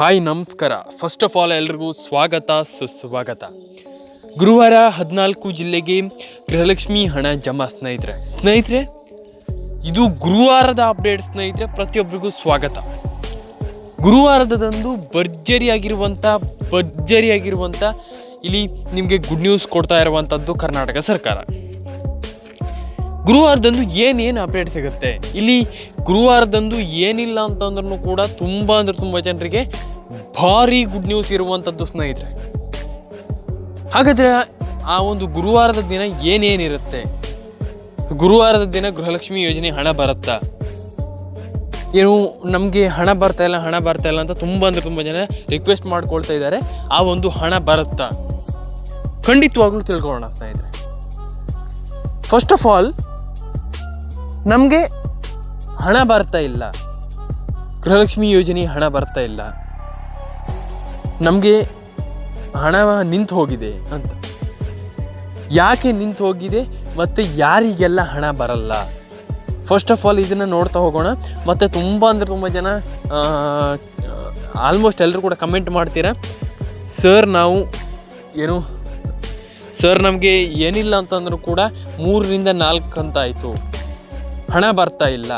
Hi, ನಮಸ್ಕಾರ. First of all ಎಲ್ರಿಗೂ ಸ್ವಾಗತ, ಸುಸ್ವಾಗತ. ಗುರುವಾರ ಹದಿನಾಲ್ಕು ಜಿಲ್ಲೆಗೆ ಗೃಹಲಕ್ಷ್ಮಿ ಹಣ ಜಮಾ, ಸ್ನೇಹಿತರೆ. ಸ್ನೇಹಿತರೆ, ಇದು ಗುರುವಾರದ ಅಪ್ಡೇಟ್ ಸ್ನೇಹಿತರೆ. ಪ್ರತಿಯೊಬ್ಬರಿಗೂ ಸ್ವಾಗತ. ಗುರುವಾರದಂದು ಭರ್ಜರಿಯಾಗಿರುವಂಥ ಭರ್ಜರಿಯಾಗಿರುವಂಥ ಇಲ್ಲಿ ನಿಮಗೆ ಗುಡ್ ನ್ಯೂಸ್ ಕೊಡ್ತಾ ಇರುವಂಥದ್ದು ಕರ್ನಾಟಕ ಸರ್ಕಾರ. ಗುರುವಾರದಂದು ಏನೇನು ಅಪ್ಡೇಟ್ ಸಿಗುತ್ತೆ? ಇಲ್ಲಿ ಗುರುವಾರದಂದು ಏನಿಲ್ಲ ಅಂತಂದ್ರೂ ಕೂಡ ತುಂಬ ಅಂದ್ರೆ ತುಂಬ ಜನರಿಗೆ ಭಾರಿ ಗುಡ್ ನ್ಯೂಸ್ ಇರುವಂಥದ್ದು ಸ್ನೇಹಿತರೆ. ಹಾಗಾದರೆ ಆ ಒಂದು ಗುರುವಾರದ ದಿನ ಏನೇನಿರುತ್ತೆ ಗುರುವಾರದ ದಿನ ಗೃಹಲಕ್ಷ್ಮಿ ಯೋಜನೆ ಹಣ ಬರುತ್ತಾ? ಏನು ನಮಗೆ ಹಣ ಬರ್ತಾ ಇಲ್ಲ, ಹಣ ಬರ್ತಾ ಇಲ್ಲ ಅಂತ ತುಂಬ ಅಂದರೆ ತುಂಬ ಜನ ರಿಕ್ವೆಸ್ಟ್ ಮಾಡ್ಕೊಳ್ತಾ ಇದ್ದಾರೆ. ಆ ಒಂದು ಹಣ ಬರುತ್ತಾ? ಖಂಡಿತವಾಗ್ಲೂ ತಿಳ್ಕೊಳ್ಳೋಣ ಸ್ನೇಹಿತರೆ. ಫಸ್ಟ್ ಆಫ್ ಆಲ್ ನಮಗೆ ಹಣ ಬರ್ತಾ ಇಲ್ಲ. ಗೃಹಲಕ್ಷ್ಮಿ ಯೋಜನೆ ಹಣ ಬರ್ತಾ ಇಲ್ಲ. ನಮಗೆ ಹಣ ನಿಂತು ಹೋಗಿದೆ ಅಂತ. ಯಾಕೆ ನಿಂತು ಹೋಗಿದೆ? ಮತ್ತು ಯಾರಿಗೆಲ್ಲ ಹಣ ಬರಲ್ಲ? ಫಸ್ಟ್ ಆಫ್ ಆಲ್ ಇದನ್ನು ನೋಡ್ತಾ ಹೋಗೋಣ. ಮತ್ತು ತುಂಬ ಅಂದರೆ ತುಂಬ ಜನ ಆಲ್ಮೋಸ್ಟ್ ಎಲ್ಲರೂ ಕೂಡ ಕಮೆಂಟ್ ಮಾಡ್ತೀರಾ? ಸರ್ ನಾವು ಏನು ಸರ್ ನಮಗೆ ಏನಿಲ್ಲ ಅಂತಂದ್ರೂ ಕೂಡ ಮೂರರಿಂದ ನಾಲ್ಕು ಅಂತ ಆಯಿತು. ಹಣ ಬರ್ತಾ ಇಲ್ಲ.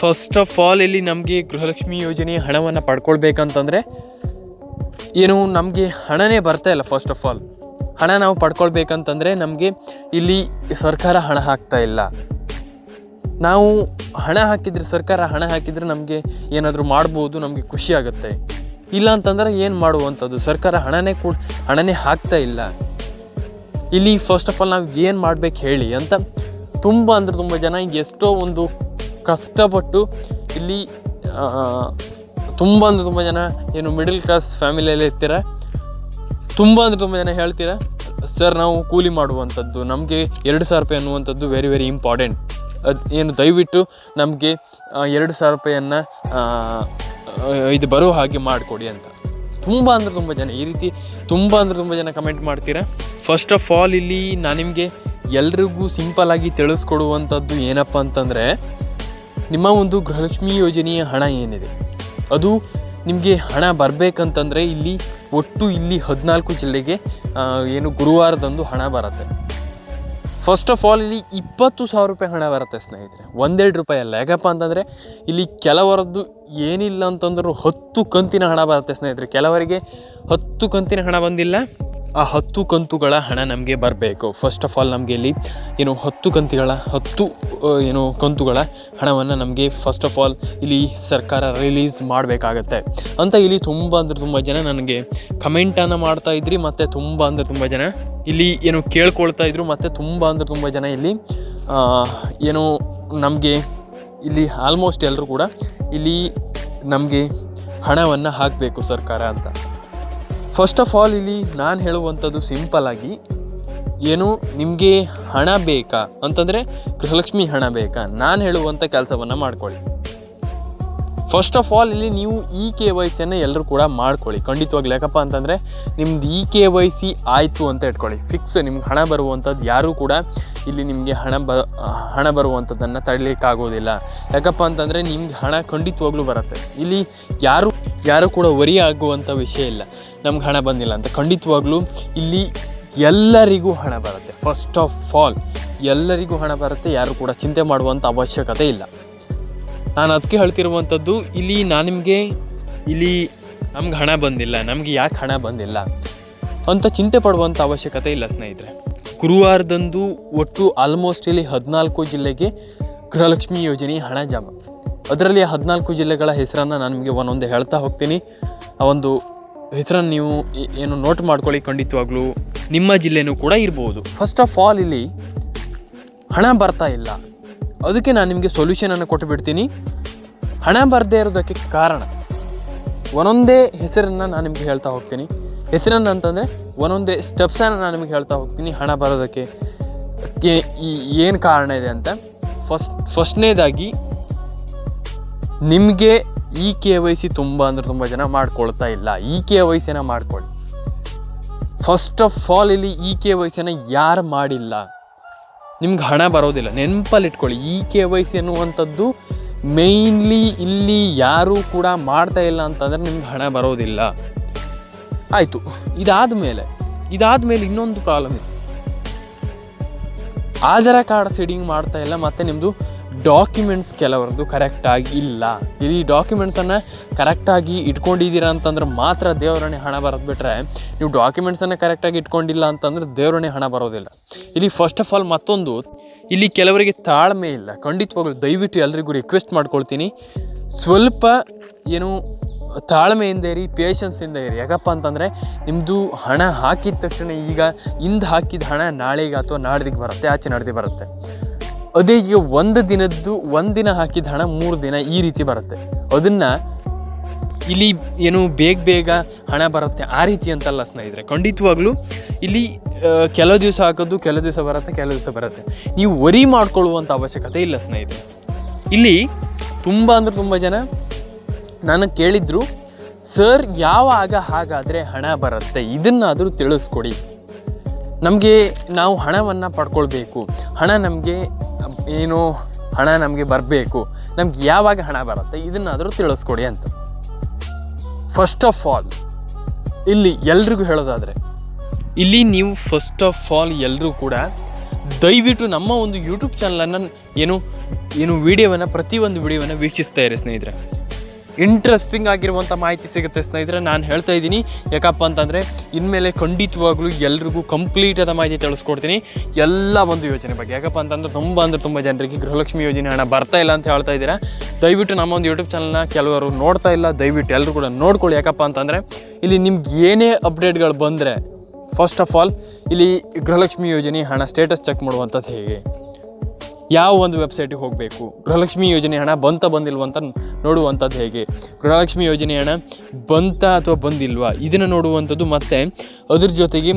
ಫಸ್ಟ್ ಆಫ್ ಆಲ್ ಇಲ್ಲಿ ನಮಗೆ ಗೃಹಲಕ್ಷ್ಮಿ ಯೋಜನೆ ಹಣವನ್ನು ಪಡ್ಕೊಳ್ಬೇಕಂತಂದರೆ ಏನು ನಮಗೆ ಹಣನೇ ಬರ್ತಾ ಇಲ್ಲ ಫಸ್ಟ್ ಆಫ್ ಆಲ್ ಹಣ ನಾವು ಪಡ್ಕೊಳ್ಬೇಕಂತಂದರೆ ನಮಗೆ ಇಲ್ಲಿ ಸರ್ಕಾರ ಹಣ ಹಾಕ್ತಾ ಇಲ್ಲ. ನಾವು ಹಣ ಹಾಕಿದರೆ, ಸರ್ಕಾರ ಹಣ ಹಾಕಿದರೆ ನಮಗೆ ಏನಾದರೂ ಮಾಡ್ಬೋದು, ನಮಗೆ ಖುಷಿ ಆಗುತ್ತೆ. ಇಲ್ಲ ಅಂತಂದ್ರೆ ಏನು ಮಾಡುವಂಥದ್ದು? ಸರ್ಕಾರ ಹಣನೇ ಕೂಡ, ಹಣನೇ ಹಾಕ್ತಾ ಇಲ್ಲ. ಇಲ್ಲಿ ಫಸ್ಟ್ ಆಫ್ ಆಲ್ ನಾವು ಏನು ಮಾಡ್ಬೇಕು ಹೇಳಿ ಅಂತ ತುಂಬ ಅಂದರೆ ತುಂಬ ಜನ ಎಷ್ಟೋ ಒಂದು ಕಷ್ಟಪಟ್ಟು ಇಲ್ಲಿ ತುಂಬ ಅಂದರೆ ತುಂಬ ಜನ ಏನು ಮಿಡಲ್ ಕ್ಲಾಸ್ ಫ್ಯಾಮಿಲಿಯಲ್ಲಿ ಇರ್ತೀರ? ತುಂಬ ಅಂದರೆ ತುಂಬ ಜನ ಹೇಳ್ತೀರಾ ಸರ್ ನಾವು ಕೂಲಿ ಮಾಡುವಂಥದ್ದು, ನಮಗೆ ಎರಡು ಸಾವಿರ ರೂಪಾಯಿ ಅನ್ನುವಂಥದ್ದು ವೆರಿ ವೆರಿ ಇಂಪಾರ್ಟೆಂಟ್ ಅದು ಏನು ದಯವಿಟ್ಟು ನಮಗೆ ಎರಡು ಸಾವಿರ ರೂಪಾಯಿಯನ್ನು ಇದು ಬರುವ ಹಾಗೆ ಮಾಡಿಕೊಡಿ ಅಂತ. ತುಂಬ ಅಂದರೆ ತುಂಬ ಜನ ಈ ರೀತಿ ತುಂಬ ಅಂದರೆ ತುಂಬ ಜನ ಕಮೆಂಟ್ ಮಾಡ್ತೀರಾ? ಫಸ್ಟ್ ಆಫ್ ಆಲ್ ಇಲ್ಲಿ ನಾನು ನಿಮಗೆ ಎಲ್ರಿಗೂ ಸಿಂಪಲ್ಲಾಗಿ ತಿಳಿಸ್ಕೊಡುವಂಥದ್ದು ಏನಪ್ಪ ಅಂತಂದರೆ, ನಿಮ್ಮ ಒಂದು ಗೃಹಲಕ್ಷ್ಮಿ ಯೋಜನೆಯ ಹಣ ಏನಿದೆ? ಅದು ನಿಮಗೆ ಹಣ ಬರಬೇಕಂತಂದರೆ ಇಲ್ಲಿ ಒಟ್ಟು ಇಲ್ಲಿ ಹದಿನಾಲ್ಕು ಜಿಲ್ಲೆಗೆ ಏನು ಗುರುವಾರದಂದು ಹಣ ಬರುತ್ತೆ. ಫಸ್ಟ್ ಆಫ್ ಆಲ್ ಇಲ್ಲಿ ಇಪ್ಪತ್ತು ಸಾವಿರ ರೂಪಾಯಿ ಹಣ ಬರುತ್ತೆ ಸ್ನೇಹಿತರೆ. ಒಂದೆರಡು ರೂಪಾಯಿ ಅಲ್ಲ. ಯಾಕಪ್ಪ ಅಂತಂದರೆ, ಇಲ್ಲಿ ಕೆಲವರದ್ದು ಏನಿಲ್ಲ ಅಂತಂದರೂ ಹತ್ತು ಕಂತಿನ ಹಣ ಬರುತ್ತೆ ಸ್ನೇಹಿತರೆ. ಕೆಲವರಿಗೆ ಹತ್ತು ಕಂತಿನ ಹಣ ಬಂದಿಲ್ಲ. ಆ ಹತ್ತು ಕಂತುಗಳ ಹಣ ನಮಗೆ ಬರಬೇಕು. ಫಸ್ಟ್ ಆಫ್ ಆಲ್ ನಮಗೆ ಇಲ್ಲಿ ಏನು ಹತ್ತು ಕಂತಿಗಳ, ಹತ್ತು ಏನು ಕಂತುಗಳ ಹಣವನ್ನು ನಮಗೆ ಫಸ್ಟ್ ಆಫ್ ಆಲ್ ಇಲ್ಲಿ ಸರ್ಕಾರ ರಿಲೀಸ್ ಮಾಡಬೇಕಾಗತ್ತೆ. ಅಂತ ಇಲ್ಲಿ ತುಂಬ ಅಂದರೆ ತುಂಬ ಜನ ನನಗೆ ಕಮೆಂಟನ್ನು ಮಾಡ್ತಾ ಇದ್ರಿ, ಮತ್ತು ತುಂಬ ಅಂದರೆ ತುಂಬ ಜನ ಇಲ್ಲಿ ಏನು ಕೇಳ್ಕೊಳ್ತಾ ಇದ್ರು, ಮತ್ತು ತುಂಬ ಅಂದರೆ ತುಂಬ ಜನ ಇಲ್ಲಿ ಏನು ನಮಗೆ ಇಲ್ಲಿ ಆಲ್ಮೋಸ್ಟ್ ಎಲ್ಲರೂ ಕೂಡ ಇಲ್ಲಿ ನಮಗೆ ಹಣವನ್ನು ಹಾಕಬೇಕು ಸರ್ಕಾರ ಅಂತ. ಫಸ್ಟ್ ಆಫ್ ಆಲ್ ಇಲ್ಲಿ ನಾನು ಹೇಳುವಂಥದ್ದು ಸಿಂಪಲ್ ಆಗಿ, ಏನು ನಿಮಗೆ ಹಣ ಬೇಕಾ? ಅಂತಂದರೆ ಗೃಹಲಕ್ಷ್ಮಿ ಹಣ ಬೇಕಾ? ನಾನು ಹೇಳುವಂಥ ಕೆಲಸವನ್ನು ಮಾಡ್ಕೊಳ್ಳಿ. ಫಸ್ಟ್ ಆಫ್ ಆಲ್ ಇಲ್ಲಿ ನೀವು ಇ ಕೆ ವೈ ಸಿಯನ್ನು ಎಲ್ಲರೂ ಕೂಡ ಮಾಡ್ಕೊಳ್ಳಿ. ಖಂಡಿತವಾಗ್ಲಿ, ಯಾಕಪ್ಪ ಅಂತಂದರೆ ನಿಮ್ದು ಇ ಕೆ ವೈ ಸಿ ಆಯಿತು ಅಂತ ಇಟ್ಕೊಳ್ಳಿ. ಫಿಕ್ಸ್ ನಿಮ್ಗೆ ಹಣ ಬರುವಂಥದ್ದು ಯಾರೂ ಕೂಡ ಇಲ್ಲಿ ನಿಮಗೆ ಹಣ ಬ, ಹಣ ಬರುವಂಥದ್ದನ್ನು ತಡಲಿಕ್ಕಾಗೋದಿಲ್ಲ. ಯಾಕಪ್ಪ ಅಂತಂದರೆ ನಿಮ್ಗೆ ಹಣ ಖಂಡಿತವಾಗ್ಲೂ ಬರುತ್ತೆ. ಇಲ್ಲಿ ಯಾರು ಯಾರು ಕೂಡ ವರಿ ಆಗುವಂಥ ವಿಷಯ ಇಲ್ಲ. ನಮ್ಗೆ ಹಣ ಬಂದಿಲ್ಲ ಅಂತ. ಖಂಡಿತವಾಗ್ಲೂ ಇಲ್ಲಿ ಎಲ್ಲರಿಗೂ ಹಣ ಬರುತ್ತೆ. ಫಸ್ಟ್ ಆಫ್ ಆಲ್ ಎಲ್ಲರಿಗೂ ಹಣ ಬರುತ್ತೆ. ಯಾರು ಕೂಡ ಚಿಂತೆ ಮಾಡುವಂಥ ಅವಶ್ಯಕತೆ ಇಲ್ಲ. ನಾನು ಅದಕ್ಕೆ ಹೇಳ್ತಿರುವಂಥದ್ದು, ಇಲ್ಲಿ ನಾನು ನಿಮಗೆ, ಇಲ್ಲಿ ನಮ್ಗೆ ಹಣ ಬಂದಿಲ್ಲ. ನಮಗೆ ಯಾಕೆ ಹಣ ಬಂದಿಲ್ಲ? ಅಂತ ಚಿಂತೆ ಪಡುವಂಥ ಅವಶ್ಯಕತೆ ಇಲ್ಲ ಸ್ನೇಹಿತರೆ. ಗುರುವಾರದಂದು ಒಟ್ಟು ಆಲ್ಮೋಸ್ಟ್ ಇಲ್ಲಿ ಹದಿನಾಲ್ಕು ಜಿಲ್ಲೆಗೆ ಗೃಹಲಕ್ಷ್ಮಿ ಯೋಜನೆ ಹಣ ಜಮಾ. ಅದರಲ್ಲಿ ಹದಿನಾಲ್ಕು ಜಿಲ್ಲೆಗಳ ಹೆಸರನ್ನು ನಾನು ನಿಮಗೆ ಒಂದೊಂದು ಹೇಳ್ತಾ ಹೋಗ್ತೀನಿ. ಆ ಒಂದು ಹೆಸರನ್ನು ನೀವು ಏನು ನೋಟ್ ಮಾಡ್ಕೊಳ್ಳಿ ಖಂಡಿತವಾಗ್ಲೂ. ನಿಮ್ಮ ಜಿಲ್ಲೆನೂ ಕೂಡ ಇರ್ಬೋದು. ಫಸ್ಟ್ ಆಫ್ ಆಲ್ ಇಲ್ಲಿ ಹಣ ಬರ್ತಾ ಇಲ್ಲ. ಅದಕ್ಕೆ ನಾನು ನಿಮಗೆ ಸೊಲ್ಯೂಷನನ್ನು ಕೊಟ್ಟು ಬಿಡ್ತೀನಿ. ಹಣ ಬರದೇ ಇರೋದಕ್ಕೆ ಕಾರಣ, ಒಂದೊಂದೇ ಹೆಸರನ್ನು ನಾನು ನಿಮಗೆ ಹೇಳ್ತಾ ಹೋಗ್ತೀನಿ. ಹೆಸರನ್ನು ಅಂತಂದರೆ ಒಂದೊಂದೇ ಸ್ಟೆಪ್ಸನ್ನು ನಾನು ನಿಮಗೆ ಹೇಳ್ತಾ ಹೋಗ್ತೀನಿ ಹಣ ಬರೋದಕ್ಕೆ. ಏನು ಕಾರಣ ಇದೆ ಅಂತ. ಫಸ್ಟ್ ಫಸ್ಟ್ನೇದಾಗಿ ನಿಮಗೆ ಇ ಕೆ ವೈ ಸಿ ತುಂಬ ಅಂದರೆ ತುಂಬ ಜನ ಮಾಡ್ಕೊಳ್ತಾ ಇಲ್ಲ. ಇ ಕೆ ವೈ ಸಿನ ಮಾಡ್ಕೊಳ್ಳಿ. ಫಸ್ಟ್ ಆಫ್ ಆಲ್ ಇಲ್ಲಿ ಇ ಕೆ ವೈ ಸಿನ ಯಾರು ಮಾಡಿಲ್ಲ? ನಿಮ್ಗೆ ಹಣ ಬರೋದಿಲ್ಲ. ನೆನಪಲ್ಲಿ ಇಟ್ಕೊಳ್ಳಿ ಇ ಕೆ ವೈ ಸಿ ಅನ್ನುವಂಥದ್ದು ಮೇಯ್ನ್ಲಿ ಇಲ್ಲಿ ಯಾರೂ ಕೂಡ ಮಾಡ್ತಾ ಇಲ್ಲ ಅಂತಂದರೆ ನಿಮ್ಗೆ ಹಣ ಬರೋದಿಲ್ಲ. ಆಯಿತು. ಇದಾದ ಮೇಲೆ ಇದಾದ ಮೇಲೆ ಇನ್ನೊಂದು ಪ್ರಾಬ್ಲಮ್ ಇದೆ. ಆಧಾರ ಕಾರ್ಡ್ ಸೀಡಿಂಗ್ ಮಾಡ್ತಾ ಇಲ್ಲ, ಮತ್ತು ನಿಮ್ಮದು ಡಾಕ್ಯುಮೆಂಟ್ಸ್ ಕೆಲವರದ್ದು ಕರೆಕ್ಟಾಗಿ ಇಲ್ಲ. ಇಲ್ಲಿ ಡಾಕ್ಯುಮೆಂಟ್ಸನ್ನು ಕರೆಕ್ಟಾಗಿ ಇಟ್ಕೊಂಡಿದ್ದೀರಾ ಅಂತಂದ್ರೆ ಮಾತ್ರ ದೇವರಣೆ ಹಣ ಬರೋದು ಬಿಟ್ಟರೆ ನೀವು ಡಾಕ್ಯುಮೆಂಟ್ಸನ್ನು ಕರೆಕ್ಟಾಗಿ ಇಟ್ಕೊಂಡಿಲ್ಲ ಅಂತಂದ್ರೆ ದೇವರಣೆ ಹಣ ಬರೋದಿಲ್ಲ. ಇಲ್ಲಿ ಫಸ್ಟ್ ಆಫ್ ಆಲ್ ಮತ್ತೊಂದು, ಇಲ್ಲಿ ಕೆಲವರಿಗೆ ತಾಳ್ಮೆ ಇಲ್ಲ. ಖಂಡಿತವಾಗ್ಲು ದಯವಿಟ್ಟು ಎಲ್ರಿಗೂ ರಿಕ್ವೆಸ್ಟ್ ಮಾಡ್ಕೊಳ್ತೀನಿ. ಸ್ವಲ್ಪ ಏನು ತಾಳ್ಮೆಯಿಂದ ಇರಿ ಪೇಷನ್ಸಿಂದ ಇರಿ. ಯಾಕಪ್ಪ ಅಂತಂದರೆ ನಿಮ್ಮದು ಹಣ ಹಾಕಿದ ತಕ್ಷಣ ಈಗ, ಇಂದು ಹಾಕಿದ ಹಣ ನಾಳೆಗೆ ಅಥವಾ ನಾಡ್ದಿಗೆ ಬರುತ್ತೆ, ಆಚೆ ನಾಡ್ದಿಗೆ ಬರುತ್ತೆ. ಅದೇ ಈಗ ಒಂದು ದಿನದ್ದು ಒಂದು ದಿನ ಹಾಕಿದ ಹಣ ಮೂರು ದಿನ ಈ ರೀತಿ ಬರುತ್ತೆ. ಅದನ್ನು ಇಲ್ಲಿ ಏನು ಬೇಗ ಬೇಗ ಹಣ ಬರುತ್ತೆ ಆ ರೀತಿ ಅಂತಲ್ಲ ಸ್ನೇಹಿತರೆ, ಖಂಡಿತವಾಗ್ಲೂ ಇಲ್ಲಿ ಕೆಲವು ದಿವಸ ಹಾಕೋದು ಕೆಲವು ದಿವಸ ಬರುತ್ತೆ ಕೆಲವು ದಿವಸ ಬರುತ್ತೆ. ನೀವು ವರಿ ಮಾಡ್ಕೊಳ್ಳುವಂಥ ಅವಶ್ಯಕತೆ ಇಲ್ಲ ಸ್ನೇಹಿತರೆ. ಇಲ್ಲಿ ತುಂಬ ಅಂದ್ರೆ ತುಂಬ ಜನ ನಾನು ಕೇಳಿದ್ರು, ಸರ್, ಯಾವಾಗ ಹಾಗಾದರೆ ಹಣ ಬರುತ್ತೆ? ಇದನ್ನಾದರೂ ತಿಳಿಸ್ಕೊಡಿ. ನಮಗೆ ನಾವು ಹಣವನ್ನು ಪಡ್ಕೊಳ್ಬೇಕು. ಹಣ ನಮಗೆ, ಏನು, ಹಣ ನಮಗೆ ಬರಬೇಕು. ನಮ್ಗೆ ಯಾವಾಗ ಹಣ ಬರುತ್ತೆ? ಇದನ್ನಾದರೂ ತಿಳಿಸ್ಕೊಡಿ ಅಂತ. ಫಸ್ಟ್ ಆಫ್ ಆಲ್ ಇಲ್ಲಿ ಎಲ್ರಿಗೂ ಹೇಳೋದಾದರೆ, ಇಲ್ಲಿ ನೀವು ಫಸ್ಟ್ ಆಫ್ ಆಲ್ ಎಲ್ಲರೂ ಕೂಡ ದಯವಿಟ್ಟು ನಮ್ಮ ಒಂದು ಯೂಟ್ಯೂಬ್ ಚಾನಲನ್ನು ಏನು ಏನು ವೀಡಿಯೋವನ್ನು ಪ್ರತಿಯೊಂದು ವಿಡಿಯೋವನ್ನು ವೀಕ್ಷಿಸ್ತಾ ಇರಿ ಸ್ನೇಹಿತರೆ. ಇಂಟ್ರೆಸ್ಟಿಂಗ್ ಆಗಿರುವಂಥ ಮಾಹಿತಿ ಸಿಗುತ್ತೆ ಸ್ನೇಹಿತರೆ, ನಾನು ಹೇಳ್ತಾ ಇದ್ದೀನಿ. ಯಾಕಪ್ಪ ಅಂತಂದರೆ, ಇನ್ಮೇಲೆ ಖಂಡಿತವಾಗ್ಲೂ ಎಲ್ರಿಗೂ ಕಂಪ್ಲೀಟ್ ಆದ ಮಾಹಿತಿ ತಿಳಿಸ್ಕೊಡ್ತೀನಿ. ಎಲ್ಲ ಒಂದು ಯೋಜನೆ ಬಗ್ಗೆ. ಯಾಕಪ್ಪ ಅಂತಂದ್ರೆ, ತುಂಬ ಅಂದರೆ ತುಂಬ ಜನರಿಗೆ ಗೃಹಲಕ್ಷ್ಮಿ ಯೋಜನೆ ಹಣ ಬರ್ತಾ ಇಲ್ಲ ಅಂತ ಹೇಳ್ತಾ ಇದ್ದೀರಾ. ದಯವಿಟ್ಟು ನಮ್ಮ ಒಂದು ಯೂಟ್ಯೂಬ್ ಚಾನಲ್ನ ಕೆಲವರು ನೋಡ್ತಾ ಇಲ್ಲ, ದಯವಿಟ್ಟು ಎಲ್ಲರೂ ಕೂಡ ನೋಡ್ಕೊಳ್ಳಿ. ಯಾಕಪ್ಪ ಅಂತಂದರೆ, ಇಲ್ಲಿ ನಿಮ್ಗೆ ಏನೇ ಅಪ್ಡೇಟ್ಗಳು ಬಂದರೆ ಫಸ್ಟ್ ಆಫ್ ಆಲ್ ಇಲ್ಲಿ ಗೃಹಲಕ್ಷ್ಮಿ ಯೋಜನೆ ಹಣ ಸ್ಟೇಟಸ್ ಚೆಕ್ ಮಾಡುವಂಥದ್ದು ಹೇಗೆ? ಯಾವ ಒಂದು ವೆಬ್ಸೈಟಿಗೆ ಹೋಗಬೇಕು? ಗೃಹಲಕ್ಷ್ಮಿ ಯೋಜನೆ ಹಣ ಬಂತ ಬಂದಿಲ್ವಂತ ನೋಡುವಂಥದ್ದು ಹೇಗೆ? ಗೃಹಲಕ್ಷ್ಮಿ ಯೋಜನೆ ಹಣ ಬಂತ ಅಥವಾ ಬಂದಿಲ್ವಾ? ಇದನ್ನು ನೋಡುವಂಥದ್ದು ಮತ್ತು ಅದ್ರ ಜೊತೆಗೆ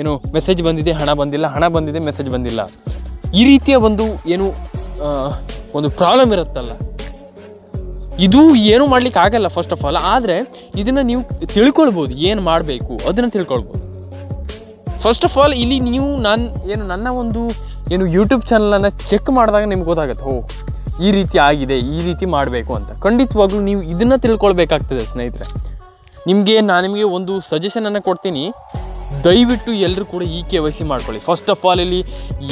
ಏನು ಮೆಸೇಜ್ ಬಂದಿದೆ, ಹಣ ಬಂದಿಲ್ಲ, ಹಣ ಬಂದಿದೆ ಮೆಸೇಜ್ ಬಂದಿಲ್ಲ. ಈ ರೀತಿಯ ಒಂದು ಏನು ಒಂದು ಪ್ರಾಬ್ಲಮ್ ಇರುತ್ತಲ್ಲ? ಇದು ಏನು ಮಾಡ್ಲಿಕ್ಕೆ ಆಗಲ್ಲ ಫಸ್ಟ್ ಆಫ್ ಆಲ್ ಆದರೆ ಇದನ್ನು ನೀವು ತಿಳ್ಕೊಳ್ಬೋದು, ಏನು ಮಾಡಬೇಕು, ಅದನ್ನು ತಿಳ್ಕೊಳ್ಬೋದು. ಫಸ್ಟ್ ಆಫ್ ಆಲ್ ಇಲ್ಲಿ ನೀವು ನಾನು, ಏನು ನನ್ನ ಒಂದು, ಏನು ಯೂಟ್ಯೂಬ್ ಚಾನಲನ್ನು ಚೆಕ್ ಮಾಡಿದಾಗ ನಿಮ್ಗೆ ಗೊತ್ತಾಗುತ್ತೆ ಓ ಈ ರೀತಿ ಆಗಿದೆ, ಈ ರೀತಿ ಮಾಡಬೇಕು ಅಂತ. ಖಂಡಿತವಾಗ್ಲೂ ನೀವು ಇದನ್ನು ತಿಳ್ಕೊಳ್ಬೇಕಾಗ್ತದೆ, ಸ್ನೇಹಿತರೆ. ನಿಮಗೆ ನಾನು ನಿಮಗೆ ಒಂದು ಸಜೆಷನನ್ನು ಕೊಡ್ತೀನಿ. ದಯವಿಟ್ಟು ಎಲ್ಲರೂ ಕೂಡ ಈ ಕೆ ವೈ ಸಿ ಮಾಡ್ಕೊಳ್ಳಿ. ಫಸ್ಟ್ ಆಫ್ ಆಲ್ ಇಲ್ಲಿ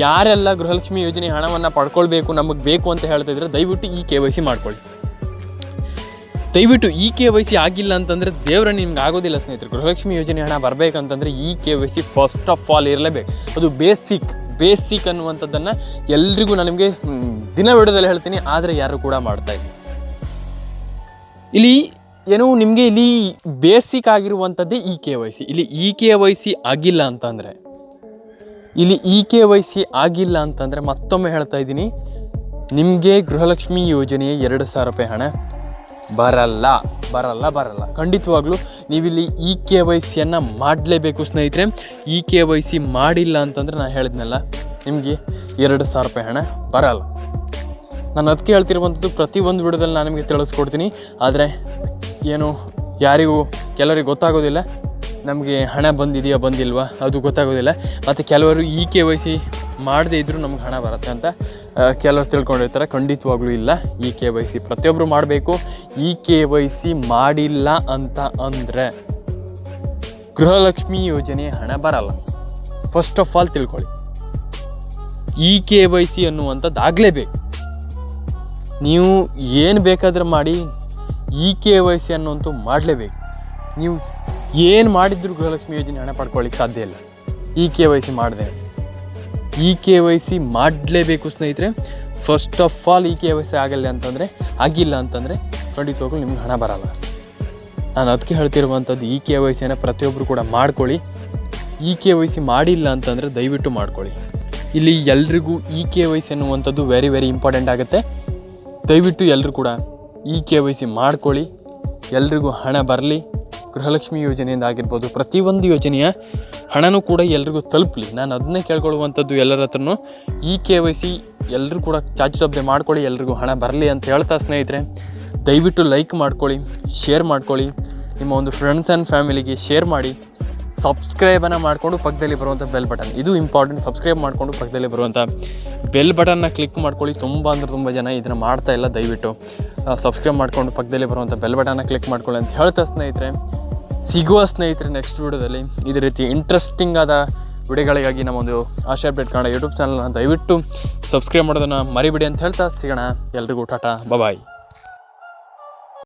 ಯಾರೆಲ್ಲ ಗೃಹಲಕ್ಷ್ಮಿ ಯೋಜನೆ ಹಣವನ್ನು ಪಡ್ಕೊಳ್ಬೇಕು, ನಮಗೆ ಬೇಕು ಅಂತ ಹೇಳ್ತಾ ಇದ್ರೆ ದಯವಿಟ್ಟು ಈ ಕೆ ವೈ ಸಿ ಮಾಡ್ಕೊಳ್ಳಿ. ದಯವಿಟ್ಟು ಇ ಕೆ ವೈ ಸಿ ಆಗಿಲ್ಲ ಅಂತಂದರೆ ದೇವರ ನಿಮ್ಗೆ ಆಗೋದಿಲ್ಲ ಸ್ನೇಹಿತರು. ಗೃಹಲಕ್ಷ್ಮಿ ಯೋಜನೆ ಹಣ ಬರಬೇಕಂತಂದರೆ ಈ K Y C first of all ಇರಲೇಬೇಕು. ಅದು ಬೇಸಿಕ್ ಬೇಸಿಕ್ ಅನ್ನುವಂಥದ್ದನ್ನು ಎಲ್ರಿಗೂ ನಾನು ನಿಮಗೆ ದಿನ ವಿಡೋದಲ್ಲಿ ಹೇಳ್ತೀನಿ, ಆದರೆ ಯಾರು ಕೂಡ ಮಾಡ್ತಾ ಇಲ್ಲ. ಇಲ್ಲಿ ಏನು ನಿಮಗೆ ಇಲ್ಲಿ ಬೇಸಿಕ್ ಆಗಿರುವಂಥದ್ದೇ ಇ ಕೆ ವೈ ಸಿ. ಇಲ್ಲಿ ಇ ಕೆ ವೈ ಸಿ ಆಗಿಲ್ಲ ಅಂತಂದರೆ, ಇಲ್ಲಿ ಇ ಕೆ ವೈ ಸಿ ಆಗಿಲ್ಲ ಅಂತಂದರೆ ಮತ್ತೊಮ್ಮೆ ಹೇಳ್ತಾ ಇದ್ದೀನಿ, ನಿಮಗೆ ಗೃಹಲಕ್ಷ್ಮಿ ಯೋಜನೆಯ ಎರಡು ಸಾವಿರ ರೂಪಾಯಿ ಹಣ ಬರಲ್ಲ ಬರಲ್ಲ ಬರಲ್ಲ. ಖಂಡಿತವಾಗ್ಲೂ ನೀವಿಲ್ಲಿ ಇ ಕೆ ವೈ ಸಿಯನ್ನು ಮಾಡಲೇಬೇಕು ಸ್ನೇಹಿತರೆ. ಇ ಕೆ ವೈ ಸಿ ಮಾಡಿಲ್ಲ ಅಂತಂದರೆ ನಾನು ಹೇಳಿದ್ನಲ್ಲ, ನಿಮಗೆ ಎರಡು ಸಾವಿರ ರೂಪಾಯಿ ಹಣ ಬರಲ್ಲ. ನಾನು ಅದಕ್ಕೆ ಹೇಳ್ತಿರುವಂಥದ್ದು ಪ್ರತಿಯೊಂದು ವಿಡಿಯೋದಲ್ಲಿ ನಾನು ನಿಮಗೆ ತಿಳಿಸ್ಕೊಡ್ತೀನಿ. ಆದರೆ ಏನು ಯಾರಿಗೂ, ಕೆಲವರಿಗೆ ಗೊತ್ತಾಗೋದಿಲ್ಲ. ನಮಗೆ ಹಣ ಬಂದಿದೆಯಾ, ಬಂದಿಲ್ವಾ, ಅದು ಗೊತ್ತಾಗೋದಿಲ್ಲ. ಮತ್ತು ಕೆಲವರು ಇ ಕೆ ವೈ ಸಿ ಮಾಡದೇ ಇದ್ದರೂ ನಮ್ಗೆ ಹಣ ಬರುತ್ತೆ ಅಂತ ಕೆಲವರು ತಿಳ್ಕೊಂಡಿರ್ತಾರೆ, ಖಂಡಿತವಾಗ್ಲೂ ಇಲ್ಲ. ಇ ಕೆ ವೈ ಸಿ ಪ್ರತಿಯೊಬ್ಬರು ಮಾಡಬೇಕು. ಇ ಕೆ ವೈ ಸಿ ಮಾಡಿಲ್ಲ ಅಂತ ಅಂದರೆ ಗೃಹಲಕ್ಷ್ಮಿ ಯೋಜನೆ ಹಣ ಬರಲ್ಲ. ಫಸ್ಟ್ ಆಫ್ ಆಲ್ ತಿಳ್ಕೊಳ್ಳಿ. ಇ ಕೆ ವೈ ಸಿ ಅನ್ನುವಂಥದ್ದು ಆಗಲೇಬೇಕು ನೀವು ಏನು ಬೇಕಾದ್ರೆ ಮಾಡಿ ಇ ಕೆ ವೈ ಸಿ ಅನ್ನುವಂಥದ್ದು ಮಾಡಲೇಬೇಕು. ನೀವು ಏನು ಮಾಡಿದ್ರು ಗೃಹಲಕ್ಷ್ಮಿ ಯೋಜನೆ ಹಣ ಪಡ್ಕೊಳ್ಳಿಕ್ಕೆ ಸಾಧ್ಯ ಇಲ್ಲ. ಇ ಕೆ ವೈ ಸಿ ಮಾಡಿದೆ. ಇ ಕೆ ವೈ ಸಿ ಮಾಡಲೇಬೇಕು ಸ್ನೇಹಿತರೆ. First of all E K Y C ಆಗಲ್ಲ ಅಂತಂದರೆ, ಆಗಿಲ್ಲ ಅಂತಂದರೆ ಖಂಡಿತವಾಗ್ಲೂ ನಿಮ್ಗೆ ಹಣ ಬರಲ್ಲ. ನಾನು ಅದಕ್ಕೆ ಹೇಳ್ತಿರುವಂಥದ್ದು ಇ ಕೆ ವೈ ಸಿಯನ್ನು ಪ್ರತಿಯೊಬ್ಬರು ಕೂಡ ಮಾಡ್ಕೊಳ್ಳಿ. ಇ ಕೆ ವೈ ಸಿ ಮಾಡಿಲ್ಲ ಅಂತಂದರೆ ದಯವಿಟ್ಟು ಮಾಡ್ಕೊಳ್ಳಿ. ಇಲ್ಲಿ ಎಲ್ರಿಗೂ ಇ ಕೆ ವೈ ಸಿ ಅನ್ನುವಂಥದ್ದು ವೆರಿ ವೆರಿ ಇಂಪಾರ್ಟೆಂಟ್ ಆಗುತ್ತೆ. ದಯವಿಟ್ಟು ಎಲ್ಲರೂ ಕೂಡ ಇ ಕೆ ವೈ ಸಿ ಮಾಡ್ಕೊಳ್ಳಿ. ಎಲ್ರಿಗೂ ಹಣ ಬರಲಿ. ಗೃಹಲಕ್ಷ್ಮಿ ಯೋಜನೆಯಿಂದ ಆಗಿರ್ಬೋದು, ಪ್ರತಿಯೊಂದು ಯೋಜನೆಯ ಹಣನೂ ಕೂಡ ಎಲ್ರಿಗೂ ತಲುಪಲಿ. ನಾನು ಅದನ್ನೇ ಕೇಳ್ಕೊಳ್ಳುವಂಥದ್ದು ಎಲ್ಲರ ಹತ್ರನೂ. ಈ ಕೆ ವೈ ಸಿ ಎಲ್ಲರೂ ಕೂಡ ಚಾಚು ತಪ್ಪದೆ ಮಾಡ್ಕೊಳ್ಳಿ, ಎಲ್ರಿಗೂ ಹಣ ಬರಲಿ ಅಂತ ಹೇಳ್ತಾ ಸ್ನೇಹಿತರೆ. ದಯವಿಟ್ಟು ಲೈಕ್ ಮಾಡ್ಕೊಳ್ಳಿ ಶೇರ್ ಮಾಡ್ಕೊಳ್ಳಿ. ನಿಮ್ಮ ಒಂದು ಫ್ರೆಂಡ್ಸ್ ಆ್ಯಂಡ್ ಫ್ಯಾಮಿಲಿಗೆ ಶೇರ್ ಮಾಡಿ. ಸಬ್ಸ್ಕ್ರೈಬನ್ನು ಮಾಡಿಕೊಂಡು ಪಕ್ಕದಲ್ಲಿ ಬರುವಂಥ ಬೆಲ್ ಬಟನ್ ಇದು ಇಂಪಾರ್ಟೆಂಟ್ ಸಬ್ಸ್ಕ್ರೈಬ್ ಮಾಡಿಕೊಂಡು ಪಕ್ಕದಲ್ಲಿ ಬರುವಂಥ ಬೆಲ್ ಬಟನ್ನ ಕ್ಲಿಕ್ ಮಾಡ್ಕೊಳ್ಳಿ. ತುಂಬ ಅಂದರೆ ತುಂಬ ಜನ ಇದನ್ನು ಮಾಡ್ತಾ ಇಲ್ಲ, ದಯವಿಟ್ಟು. ಸಬ್ಸ್ಕ್ರೈಬ್ ಮಾಡ್ಕೊಂಡು ಪಕ್ಕದಲ್ಲಿ ಬರುವಂಥ ಬೆಲ್ ಬಟನ್ನ ಕ್ಲಿಕ್ ಮಾಡ್ಕೊಳ್ಳಿ ಅಂತ ಹೇಳ್ತಾ ಸ್ನೇಹಿತರೆ. ಸಿಗುವ ಸ್ನೇಹಿತರೆ ನೆಕ್ಸ್ಟ್ ವಿಡಿಯೋದಲ್ಲಿ ಇದೇ ರೀತಿ ಇಂಟ್ರೆಸ್ಟಿಂಗ್ ಆದ ವಿಡಿಯೋಗಳಿಗಾಗಿ ನಮ್ಮೊಂದು ಆಶಾ ಅಪ್ಡೇಟ್ ಕನ್ನಡ ಯೂಟ್ಯೂಬ್ ಚಾನಲ್ನ ದಯವಿಟ್ಟು ಸಬ್ಸ್ಕ್ರೈಬ್ ಮಾಡೋದನ್ನು ಮರಿಬಿಡಿ ಅಂತ ಹೇಳ್ತಾ ಸಿಗೋಣ. ಎಲ್ರಿಗೂ ಟಾಟಾ ಬಾಯ್